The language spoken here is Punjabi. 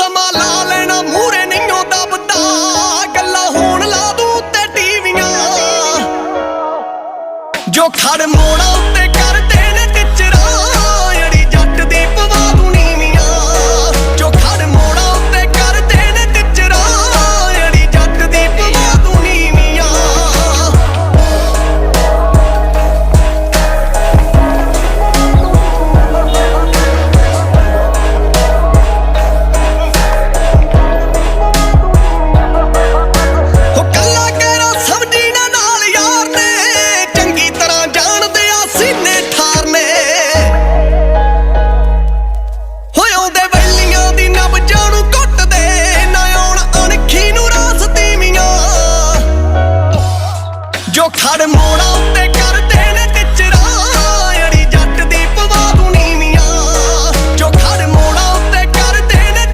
ਸਮਾਂ ਲਾ ਲੈਣਾ ਮੂਰੇ ਉਹ ਦਬਦਾ ਗੱਲਾਂ ਹੋਣ ਲਾ ਦੂੰ ਤੇ ਟੀਵੀਆਂ। ਜੋ ਖੜ ਮੋੜਾ ਜੋ ਖੜ ਮੋੜਾ ਉੱਤੇ